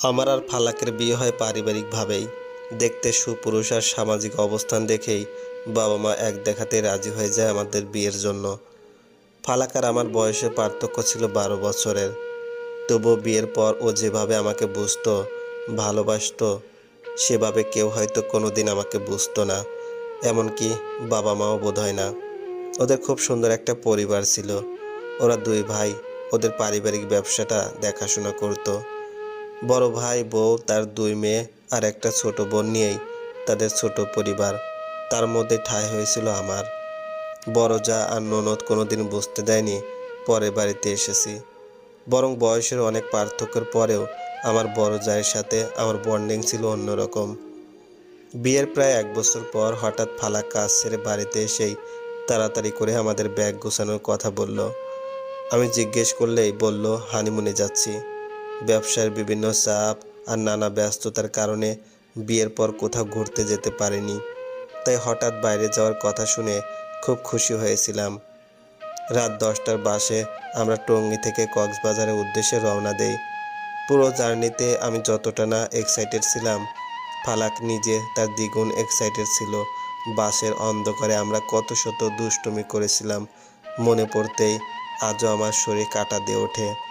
আমার আর ফালাকের বিয়ে হয় পারিবারিকভাবেই। দেখতে সুপুরুষ আর সামাজিক অবস্থান দেখেই বাবা মা এক দেখাতে রাজি হয়ে যায় আমাদের বিয়ের জন্য। ফালাক আর আমার বয়সের পার্থক্য ছিল বারো বছরের। তবুও বিয়ের পর ও যেভাবে আমাকে বুঝতো, ভালোবাসতো, সেভাবে কেউ হয়তো কোনো দিন আমাকে বুঝতো না। এমনকি বাবা মাও বোধ না। ওদের খুব সুন্দর একটা পরিবার ছিল। ওরা দুই ভাই, ওদের পারিবারিক ব্যবসাটা দেখাশোনা করতো। বড় ভাই, বউ, তার দুই মেয়ে আর একটা ছোট বোন নিয়েই তাদের ছোট পরিবার। তার মধ্যে ঠাঁই হয়েছিল আমার। বড় যা আর ননদ কোনোদিন বুঝতে দেয়নি, পরে বাড়িতে এসেছি। বরং বয়সের অনেক পার্থক্যের পরেও আমার বড় জায়ের সাথে আমার বন্ডিং ছিল অন্যরকম। বিয়ের প্রায় এক বছর পর হঠাৎ ফালাক কাজ ছেড়ে বাড়িতে এসেই তাড়াতাড়ি করে আমাদের ব্যাগ গোছানোর কথা বলল। আমি জিজ্ঞেস করলেই বলল, হানিমুনে যাচ্ছি। ব্যবসার বিভিন্ন চাপ আর নানা ব্যস্ততার কারণে বিয়ের পর কোথাও ঘুরতে যেতে পারিনি। তাই হঠাৎ বাইরে যাওয়ার কথা শুনে খুব খুশি হয়েছিলাম। রাত দশটার বাসে আমরা টঙ্গী থেকে কক্সবাজারের উদ্দেশ্যে রওনা দেই। পুরো জার্নিতে আমি যতটা না এক্সাইটেড ছিলাম, ফালাক নিজে তার দ্বিগুণ এক্সাইটেড ছিল। বাসের অন্ধকারে আমরা কত শত দুষ্টুমি করেছিলাম। মনে পড়তেই আজও আমার শরীর কাটা দিয়ে ওঠে।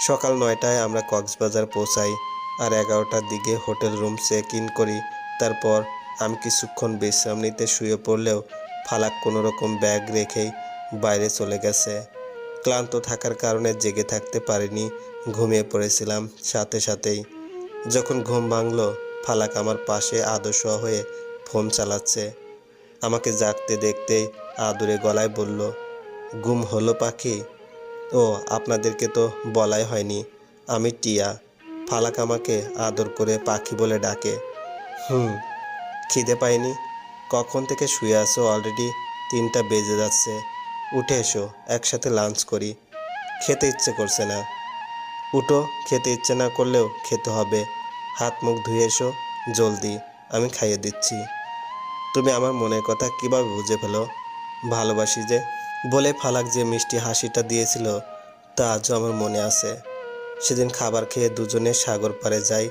সকাল নয়টায় আমরা কক্সবাজার পৌঁছাই আর এগারোটার দিকে হোটেল রুম চেক ইন করি। তারপর আমি কিছুক্ষণ বিশ্রাম নিতে শুয়ে পড়লেও ফালাক কোনো রকম ব্যাগ রেখেই বাইরে চলে গেছে। ক্লান্ত থাকার কারণে জেগে থাকতে পারিনি, ঘুমিয়ে পড়েছিলাম সাথে সাথেই। যখন ঘুম ভাঙলো, ফালাক আমার পাশে আদর্শ হয়ে ফোন চালাচ্ছে। আমাকে জাগতে দেখতেই আদুরে গলায় বলল গুম হলো পাখি? ও আপনাদেরকে তো বলাই হয়নি। আমি টিয়া। ফালাক আমাকে আদর করে পাখি বলে ডাকে। হুম, খিদে পাইনি? কখন থেকে শুয়ে আসো অলরেডি তিনটা বেজে যাচ্ছে। উঠে এসো, একসাথে লাঞ্চ করি। খেতে ইচ্ছে করছে না। উঠো, খেতে ইচ্ছে না করলেও খেতে হবে। হাত মুখ ধুয়ে এসো, জলদি। আমি খাইয়ে দিচ্ছি। তুমি আমার মনের কথা কীভাবে বুঝে ফেলো? ভালোবাসি যে। বলে ফালাক যে মিষ্টি হাসিটা দিয়েছিল, তা আজও আমার মনে আছে। সেদিন খাবার খেয়ে দুজনে সাগর পাড়ে যাই,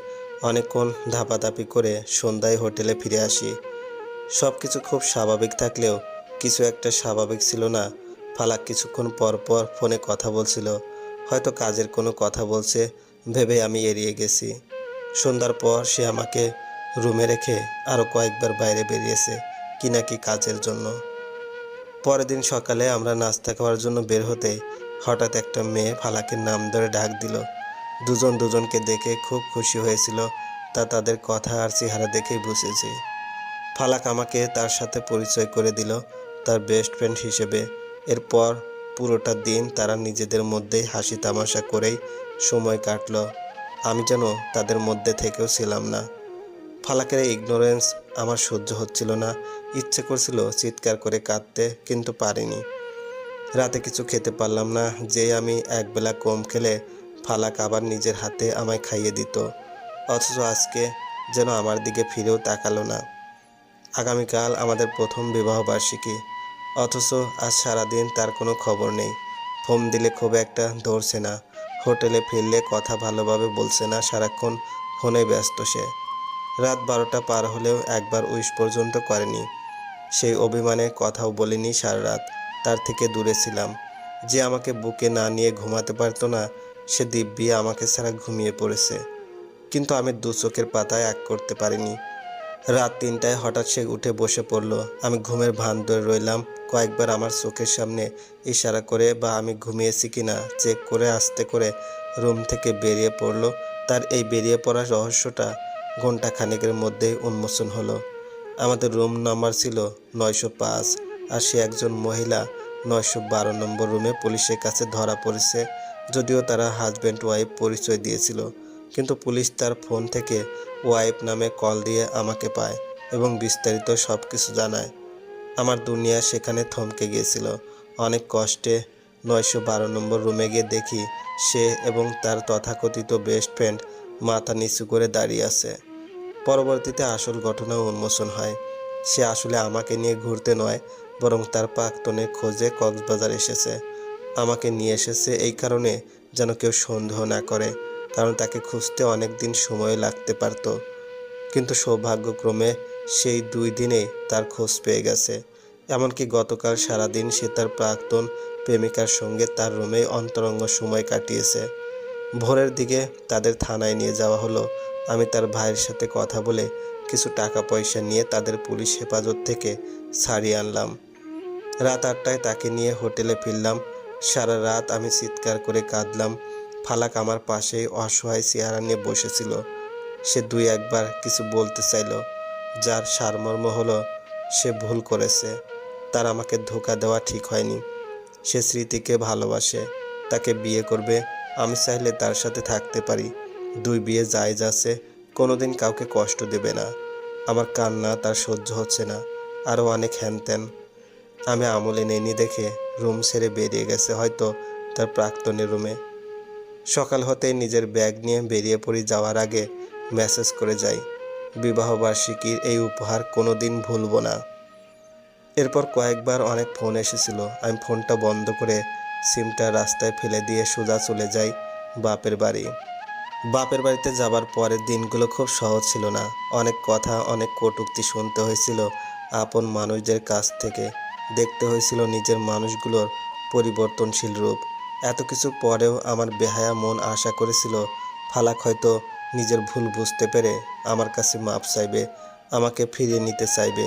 অনেকক্ষণ ধাপাধাপি করে সন্ধ্যায় হোটেলে ফিরে আসি। সব কিছু খুব স্বাভাবিক থাকলেও কিছু একটা স্বাভাবিক ছিল না। ফালাক কিছুক্ষণ পর পর ফোনে কথা বলছিল, হয়তো কাজের কোনো কথা বলছে ভেবে আমি এড়িয়ে গেছি। সন্ধ্যার পর সে আমাকে রুমে রেখে আরও কয়েকবার বাইরে বেরিয়েছে, কি নাকি কাজের জন্য। পরের দিন সকালে আমরা নাস্তা খাওয়ার জন্য বের হতে হঠাৎ একটা মেয়ে ফালাকের নাম ধরে ডাক দিল। দুজন দুজনকে দেখে খুব খুশি হয়েছিল। তা তাদের কথা আর চেহারা দেখেই বুঝেছি। ফালাক আমাকে তার সাথে পরিচয় করে দিল, তার বেস্ট ফ্রেন্ড হিসেবে। এরপর পুরোটা দিন তারা নিজেদের মধ্যেই হাসি তামাশা করেই সময় কাটলো। আমি যেন তাদের মধ্যে থেকেও ছিলাম না। ফালাকের ইগনোরেন্স আমার সহ্য হচ্ছিল না। ইচ্ছে করছিল চিৎকার করে কাঁদতে, কিন্তু পারিনি। রাতে কিছু খেতে পারলাম না যে আমি একবেলা কম খেলে ফালাক আবার নিজের হাতে আমায় খাইয়ে দিত। অথচ আজকে যেন আমার দিকে ফিরেও তাকালো না। আগামীকাল আমাদের প্রথম বিবাহ বার্ষিকী। অথচ আজ সারাদিন তার কোনো খবর নেই। ফোন দিলে খুব একটা ধরছে না। হোটেলে ফিরলে কথা ভালোভাবে বলছে না, সারাক্ষণ ফোনে ব্যস্ত সে। রাত বারোটা পার হলেও একবার উইশ পর্যন্ত করেনি। সেই অভিমানে কথাও বলিনি সারা রাত। তার থেকে দূরে ছিলাম। যে আমাকে বুকে না নিয়ে ঘুমাতে পারতো না, সে দিব্যি আমাকে ছাড়া ঘুমিয়ে পড়েছে। কিন্তু আমি দু চোখের পাতায় এক করতে পারিনি। রাত তিনটায় হঠাৎ সে উঠে বসে পড়ল। আমি ঘুমের ভান ধরে রইলাম। কয়েকবার আমার চোখের সামনে ইশারা করে বা আমি ঘুমিয়েছি কিনা চেক করে, আস্তে করে রুম থেকে বেরিয়ে পড়ল। তার এই বেরিয়ে পড়ার রহস্যটা ঘণ্টা খানেকের মধ্যেই উন্মোচন হলো। আমাদের রুম নাম্বার ছিল নয়শো পাঁচ। আর সে একজন মহিলা নয়শো বারো নম্বর রুমে পুলিশের কাছে ধরা পড়েছে, যদিও তারা হাজব্যান্ড ওয়াইফ পরিচয় দিয়েছিল। কিন্তু পুলিশ তার ফোন থেকে ওয়াইফ নামে কল দিয়ে আমাকে পায় এবং বিস্তারিত সব কিছু জানায়। আমার দুনিয়া সেখানে থমকে গিয়েছিল। অনেক কষ্টে নয়শো বারো নম্বর রুমে গিয়ে দেখি সে এবং তার তথাকথিত বেস্ট ফ্রেন্ড মাথা নিচু করে দাঁড়িয়ে আছে। পরবর্তীতে আসল ঘটনা উন্মোচন হয়। সে আসলে আমাকে নিয়ে ঘুরতে নয়, বরং তার প্রাক্তনের খোঁজে কক্সবাজার এসেছে। আমাকে নিয়ে এসেছে এই কারণে যেন কেউ সন্দেহ না করে, কারণ তাকে খুঁজতে অনেক দিন সময় লাগতে পারত। কিন্তু সৌভাগ্যক্রমে সেই দুই দিনেই তার খোঁজ পেয়ে গেছে। এমনকি গতকাল সারাদিন সে তার প্রাক্তন প্রেমিকার সঙ্গে তার রুমে অন্তরঙ্গ সময় কাটিয়েছে। ভোরের দিকে তাদের থানায় নিয়ে যাওয়া হলো। আমি তার ভাইয়ের সাথে কথা বলে কিছু টাকা পয়সা নিয়ে তাদের পুলিশ হেফাজত থেকে ছাড়িয়ে আনলাম। রাত আটটায় তাকে নিয়ে হোটেলে ফিরলাম। সারা রাত আমি চিৎকার করে কাঁদলাম। ফালাক আমার পাশেই অসহায় চেহারা নিয়ে বসেছিল। সে দুই একবার কিছু বলতে চাইলো। যার সারমর্ম হলো, সে ভুল করেছে। তার আমাকে ধোকা দেওয়া ঠিক হয়নি। সে স্মৃতিকে ভালোবাসে। তাকে বিয়ে করবে। আমি চাইলে তার সাথে থাকতে পারি। দুই বিয়ে যায় যাচ্ছে কোনোদিন কাউকে কষ্ট দেবে না। আমার কান্না তার সহ্য হচ্ছে না, আরও অনেক হ্যানত্যান। আমি আমলে নেইনি দেখে রুম ছেড়ে বেরিয়ে গেছে, হয়তো তার প্রাক্তনের রুমে। সকাল হতেই নিজের ব্যাগ নিয়ে বেরিয়ে পড়ি, যাওয়ার আগে মেসেজ করে যাই। বিবাহবার্ষিকীর এই উপহার কোনো দিন ভুলব না। এরপর কয়েকবার অনেক ফোন এসেছিল, আমি ফোনটা বন্ধ করে সিমটা রাস্তায় ফেলে দিয়ে সোজা চলে যাই বাপের বাড়ি। বাপের বাড়িতে যাবার পরের দিনগুলো খুব সহজ ছিল না। অনেক কথা, অনেক কটূক্তি শুনতে হয়েছিল আপন মানুষদের কাছ থেকে। দেখতে হয়েছিল নিজের মানুষগুলোর পরিবর্তনশীল রূপ। এত কিছু পরেও আমার বেহায়া মন আশা করেছিল, ফালাক হয়তো নিজের ভুল বুঝতে পেরে আমার কাছে মাপ চাইবে, আমাকে ফিরিয়ে নিতে চাইবে।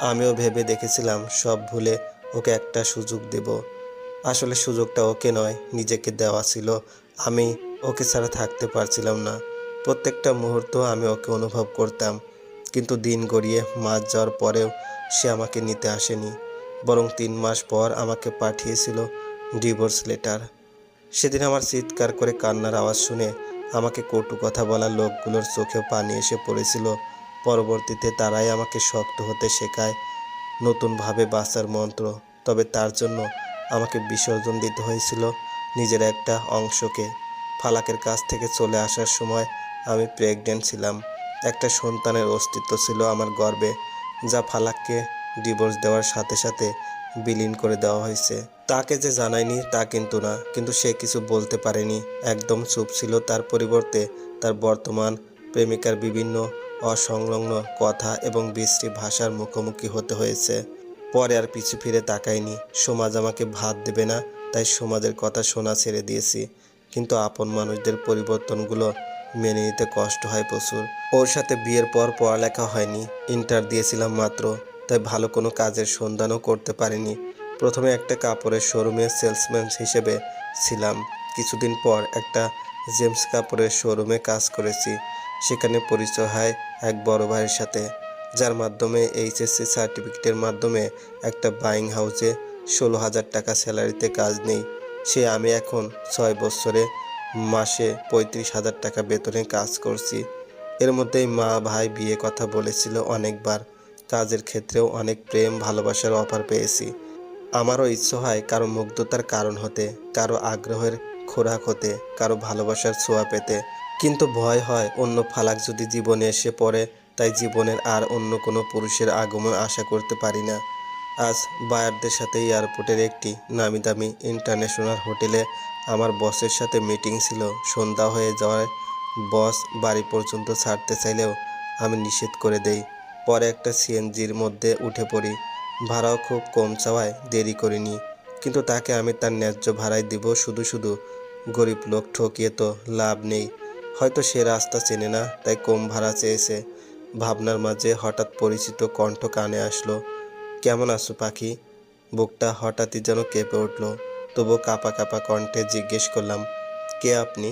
আমিও ভেবে দেখেছিলাম সব ভুলে ওকে একটা সুযোগ দেব। আসলে সুযোগটা ওকে নয়, নিজেকে দেওয়া ছিল। আমি ওকে ছাড়া থাকতে পারছিলাম না। প্রত্যেকটা মুহূর্ত আমি ওকে অনুভব করতাম। কিন্তু দিন গড়িয়ে মাস যাওয়ার পরেও সে আমাকে নিতে আসেনি। বরং তিন মাস পর আমাকে পাঠিয়েছিল ডিভোর্স লেটার। সেদিন আমার চিৎকার করে কান্নার আওয়াজ শুনে আমাকে কটু কথা বলা লোকগুলোর চোখে পানি এসে পড়েছিল। পরবর্তীতে তারাই আমাকে শক্ত হতে শেখায় নতুনভাবে বাঁচার মন্ত্র। তবে তার জন্য আমাকে বিসর্জন দিতে হয়েছিল নিজের একটা অংশকে। ফালাকের কাছ থেকে চলে আসার সময় আমি প্রেগনেন্ট ছিলাম। একটা সন্তানের অস্তিত্ব ছিল আমার গর্বে, যা ফালাককে ডিভোর্স দেওয়ার সাথে সাথে বিলীন করে দেওয়া হয়েছে। তাকে যে জানায়নি তা কিন্তু না, কিন্তু সে কিছু বলতে পারেনি। একদম চুপ ছিল তার পরিবর্তে তার বর্তমান প্রেমিকার বিভিন্ন অসংলগ্ন কথা এবং বিশ্রী ভাষার মুখোমুখি হতে হয়েছে। পরে আর পিছু ফিরে তাকাইনি সমাজ আমাকে ভাত দেবে না, তাই সমাজের কথা শোনা ছেড়ে দিয়েছি। কিন্তু আপন মানুষদের পরিবর্তনগুলো মেনে নিতে কষ্ট হয় প্রচুর। ওর সাথে বিয়ের পর পড়ালেখা হয়নি, ইন্টার দিয়েছিলাম মাত্র, তাই ভালো কোনো কাজের সন্ধানও করতে পারিনি। প্রথমে একটা কাপড়ের শোরুমে সেলসম্যান হিসেবে ছিলাম। কিছুদিন পর একটা জেমস কাপড়ের শোরুমে কাজ করেছি। সেখানে পরিচয় হয় এক বড় ভাইয়ের সাথে। যার মাধ্যমে এইচএসসি সার্টিফিকেটের মাধ্যমে একটা বাইং হাউসে ষোলো হাজার টাকা স্যালারিতে কাজ নেই। সে আমি এখন ছয় বছরে মাসে পঁয়ত্রিশ হাজার টাকা বেতনে কাজ করছি। এর মধ্যেই মা ভাই বিয়ে কথা বলেছিল অনেকবার। কাজের ক্ষেত্রেও অনেক প্রেম, ভালোবাসার অফার পেয়েছি। আমারও ইচ্ছে হয় কারও মুগ্ধতার কারণ হতে, কারও আগ্রহের খোরাক হতে, কারও ভালোবাসার ছোঁয়া পেতে। কিন্তু ভয় হয় অন্য ফালাক যদি জীবনে এসে পড়ে তাই জীবনের আর অন্য কোনো পুরুষের আগমন আশা করতে পারি না। আজ বায়ারদের সাথে এয়ারপোর্টের একটি নামি দামি ইন্টারন্যাশনাল হোটেলে আমার বসের সাথে মিটিং ছিল। সন্ধ্যা হয়ে যাওয়ায় বস বাড়ি পর্যন্ত ছাড়তে চাইলেও আমি নিষেধ করে দেই। পরে একটা সিএনজির মধ্যে উঠে পড়ি। ভাড়াও খুব কম চাওয়ায় দেরি করিনি। কিন্তু তাকে আমি তার ন্যায্য ভাড়ায় দিব শুধু শুধু। গরিব লোক ঠকিয়ে তো লাভ নেই। হয়তো সে রাস্তা চেনে না, তাই কম ভাড়া চেয়েছে। ভাবনার মাঝে হঠাৎ পরিচিত কণ্ঠ কানে আসলো, কেমন আছো পাখি? বুকটা হঠাৎই যেন কেঁপে উঠল তবু কাপা কাপা কণ্ঠে জিজ্ঞেস করলাম, কে আপনি?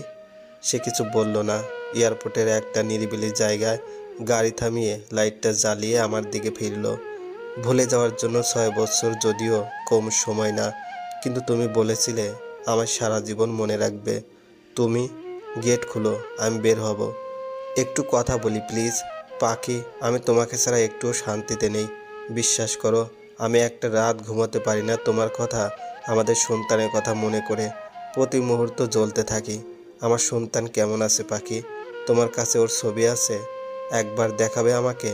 সে কিছু বলল না, এয়ারপোর্টের একটা নিরিবিলি জায়গায় গাড়ি থামিয়ে লাইটটা জ্বালিয়ে আমার দিকে ফিরল। ভুলে যাওয়ার জন্য ছয় বছর যদিও কম সময় না, কিন্তু তুমি বলেছিলে আমার সারা জীবন মনে রাখবে। তুমি গেট খুলো, আমি বের হব। একটু কথা বলি, প্লিজ। পাখি, আমি তোমাকে ছাড়া একটুও শান্তিতে নেই। বিশ্বাস করো, আমি একটা রাত ঘুমাতে পারি না তোমার কথা, আমাদের সন্তানের কথা মনে করে। প্রতি মুহূর্ত জ্বলতে থাকি। আমার সন্তান কেমন আছে পাখি? তোমার কাছে ওর ছবি আছে? একবার দেখাবে আমাকে?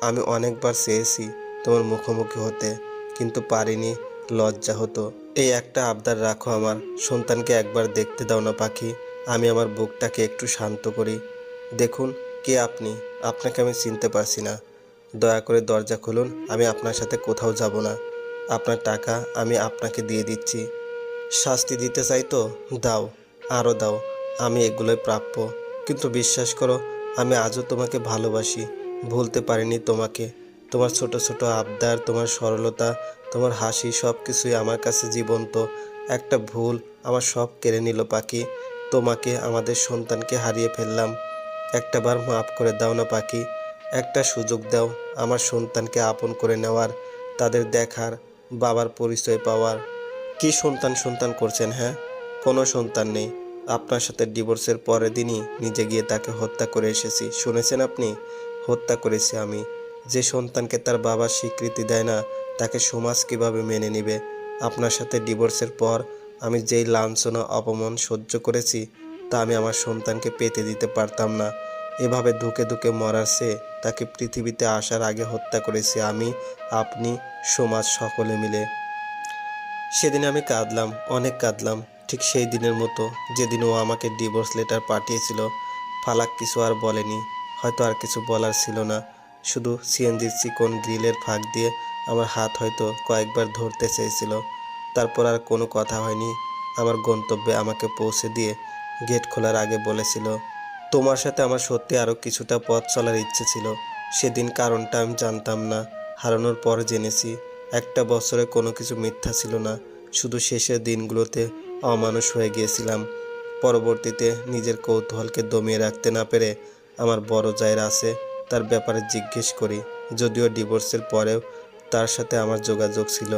আমি অনেকবার চেয়েছি তোমার মুখোমুখি হতে, কিন্তু পারিনি, লজ্জা হতো। এই একটা আবদার রাখো আমার, সন্তানকে একবার দেখতে দাও না পাখি। আমি আমার বুকটাকে একটু শান্ত করি। দেখুন কে আপনি? আপনাকে আমি চিনতে পারছি না। দয়া করে দরজা খুলুন, আমি আপনার সাথে কোথাও যাব না। আপনার টাকা আমি আপনাকে দিয়ে দিচ্ছি। শাস্তি দিতে চাই তো? দাও আরও দাও, আমি এগুলোই প্রাপ্য। কিন্তু বিশ্বাস করো, আমি আজও তোমাকে ভালোবাসি, ভুলতে পারিনি তোমাকে। তোমার ছোট ছোট আবদার, তোমার সরলতা, তোমার হাসি সব কিছুই আমার কাছে জীবন্ত। একটা ভুল আমার সব কেড়ে নিল পাখি। তোমাকে, আমাদের সন্তানকে হারিয়ে ফেললাম। একটাবার মাফ করে দাও না, পাখি। একটা সুযোগ দাও আমার সন্তানকে আপন করে নেওয়ার, তাদের দেখার, বাবার পরিচয় পাওয়ার। কি সন্তান সন্তান করছেন হ্যাঁ? কোনো সন্তান নেই। আপনার সাথে ডিভোর্সের পরের দিনই নিজে গিয়ে তাকে হত্যা করে এসেছি। শুনেছেন আপনি? হত্যা করেছি আমি। যে সন্তানকে তার বাবা স্বীকৃতি দেয় না, তাকে সমাজ কীভাবে মেনে নেবে? আপনার সাথে ডিভোর্সের পর আমি যেই লাঞ্ছনা, অপমান সহ্য করেছি তা আমি আমার সন্তানকে পেতে দিতে পারতাম না। এভাবে ধুকে ধুকে মরার সে তাকে পৃথিবীতে আসার আগে হত্যা করেছি আমি, আপনি, সমাজ সকলে মিলে। সেদিন আমি কাঁদলাম, অনেক কাঁদলাম। ঠিক সেই দিনের মতো যেদিন ও আমাকে ডিভোর্স লেটার পাঠিয়েছিল, ফালাক কিছু আর বলেনি, হয়তো আর কিছু বলার ছিল না। শুধু সিএনজির চিকন গ্রিলের ফাঁক দিয়ে আমার হাত হয়তো কয়েকবার ধরতে চেয়েছিল। তারপর আর কোনো কথা হয়নি। আমার গন্তব্যে আমাকে পৌঁছে দিয়ে গেট খোলার আগে বলেছিল, তোমার সাথে আমার সত্যি আরও কিছুটা পথ চলার ইচ্ছে ছিল। সেদিন কারণটা আমি জানতাম না। হারানোর পর জেনেছি, একটা বছরে কোনো কিছু মিথ্যা ছিল না। শুধু শেষের দিনগুলোতে অমানুষ হয়ে গিয়েছিলাম। পরবর্তীতে নিজের কৌতূহলকে দমিয়ে রাখতে না পেরে আমার বড় জায়ের আছে, তার ব্যাপারে জিজ্ঞেস করি। যদিও ডিভোর্সের পরেও তার সাথে আমার যোগাযোগ ছিল,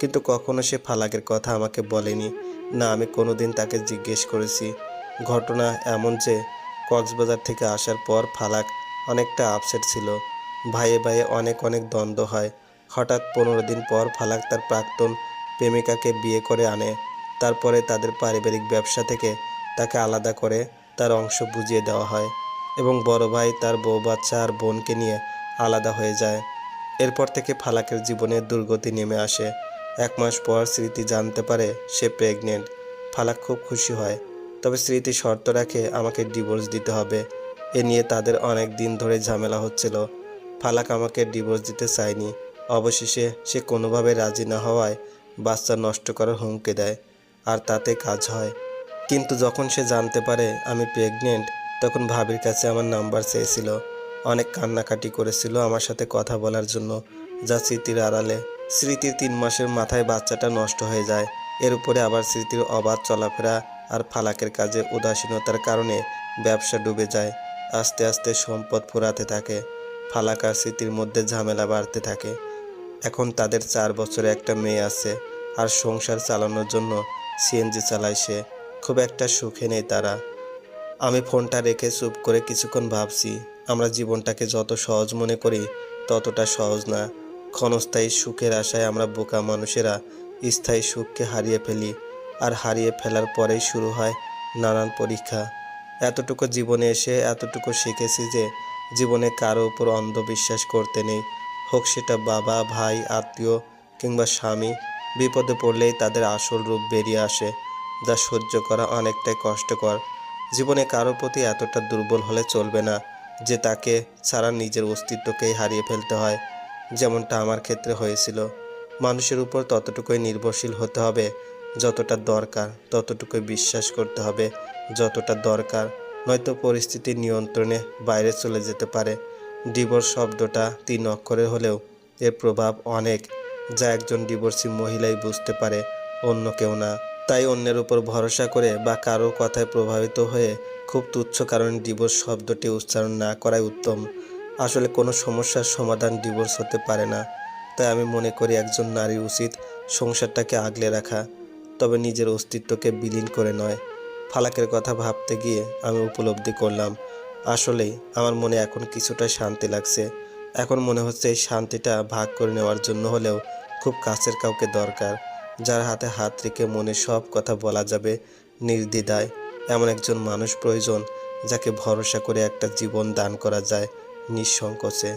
কিন্তু কখনো সে ফালাকের কথা আমাকে বলেনি। না, আমি কোনোদিন তাকে জিজ্ঞেস করেছি। ঘটনা এমন যে কক্সবাজার থেকে আসার পর ফালাক অনেকটা আপসেট ছিল। ভাইয়ে ভাইয়ে অনেক অনেক দ্বন্দ্ব হয়। হঠাৎ পনেরো দিন পর ফালাক তার প্রাক্তন প্রেমিকাকে বিয়ে করে আনে। তারপরে তাদের পারিবারিক ব্যবসা থেকে তাকে আলাদা করে তার অংশ বুঝিয়ে দেওয়া হয় এবং বড় ভাই তার বউ, বাচ্চা আর বোনকে নিয়ে আলাদা হয়ে যায়। এরপর থেকে ফালাকের জীবনে দুর্গতি নেমে আসে। এক মাস পর স্মৃতি জানতে পারে সে প্রেগনেন্ট ফালাক খুব খুশি হয়। তবে স্মৃতি শর্ত রাখে আমাকে ডিভোর্স দিতে হবে। এ নিয়ে তাদের অনেক দিন ধরে ঝামেলা হচ্ছিল। ফালাক আমাকে ডিভোর্স দিতে চায়নি। অবশেষে সে কোনোভাবে রাজি না হওয়ায় বাচ্চা নষ্ট করার হুমকি দেয় আর তাতে কাজ হয়। কিন্তু যখন সে জানতে পারে আমি প্রেগনেন্ট তখন ভাবির কাছে আমার নাম্বার চেয়েছিল। অনেক কান্নাকাটি করেছিল আমার সাথে কথা বলার জন্য, যা স্মৃতির আড়ালে। স্মৃতির তিন মাসের মাথায় বাচ্চাটা নষ্ট হয়ে যায়। এর উপরে আবার স্মৃতির অবাধ চলাফেরা আর ফালাকের কাজে উদাসীনতার কারণে ব্যবসা ডুবে যায়, আস্তে আস্তে সম্পদ ফুরাতে থাকে, ফালাক আর স্মৃতির মধ্যে ঝামেলা বাড়তে থাকে। এখন তাদের চার বছরে একটা মেয়ে আছে আর সংসার চালানোর জন্য সিএনজি চালায় সে, খুব একটা সুখে নেই তারা। আমি ফোনটা রেখে চুপ করে কিছুক্ষণ ভাবছি, আমরা জীবনটাকে যত সহজ মনে করি ততটা সহজ না। ক্ষণস্থায়ী সুখের আশায় আমরা বোকা মানুষেরা স্থায়ী সুখকে হারিয়ে ফেলি, আর হারিয়ে ফেলার পরেই শুরু হয় নানান পরীক্ষা। এতটুকু জীবনে এসে এতটুকু শিখেছি যে জীবনে কারও উপর অন্ধবিশ্বাস করতে নেই। হোক সেটা বাবা, ভাই, আত্মীয় কিংবা স্বামী, বিপদে পড়লেই তাদের আসল রূপ বেরিয়ে আসে, যা সহ্য করা অনেকটাই কষ্টকর। জীবনে কারও প্রতি এতটা দুর্বল হলে চলবে না, যে তাকে ছাড়া নিজের অস্তিত্বকেই হারিয়ে ফেলতে হয়, যেমনটা আমার ক্ষেত্রে হয়েছিল। মানুষের উপর ততটুকুই নির্ভরশীল হতে হবে, যতটা দরকার ততটুকুই বিশ্বাস করতে হবে, যতটা দরকার নয়তো পরিস্থিতি নিয়ন্ত্রণে বাইরে চলে যেতে পারে। ডিভোর্স শব্দটা তিন অক্ষরের হলেও এর প্রভাব অনেক, যা একজন ডিভোর্সি মহিলাই বুঝতে পারে, অন্য কেউ না। তাই অন্যের উপর ভরসা করে বা কারও কথায় প্রভাবিত হয়ে খুব তুচ্ছ কারণে ডিভোর্স শব্দটি উচ্চারণ না করাই উত্তম। আসলে কোনো সমস্যার সমাধান ডিভোর্স হতে পারে না। তাই আমি মনে করি একজন নারী উচিত সংসারটাকে আগলে রাখা, তবে নিজের অস্তিত্বকে বিলীন করে নয়। ফালাকের কথা ভাবতে গিয়ে আমি উপলব্ধি করলাম, আসলেই আমার মনে এখন কিছুটা শান্তি লাগছে। এখন মনে হচ্ছে এই শান্তিটা ভাগ করে নেওয়ার জন্য হলেও খুব কাছের কাউকে দরকার, যার হাতে হাত রেখে মনে সব কথা বলা যাবে নির্দ্বিধায়। এমন একজন মানুষ প্রয়োজন যাকে ভরসা করে একটা জীবন দান করা যায় নিঃসংকোচে।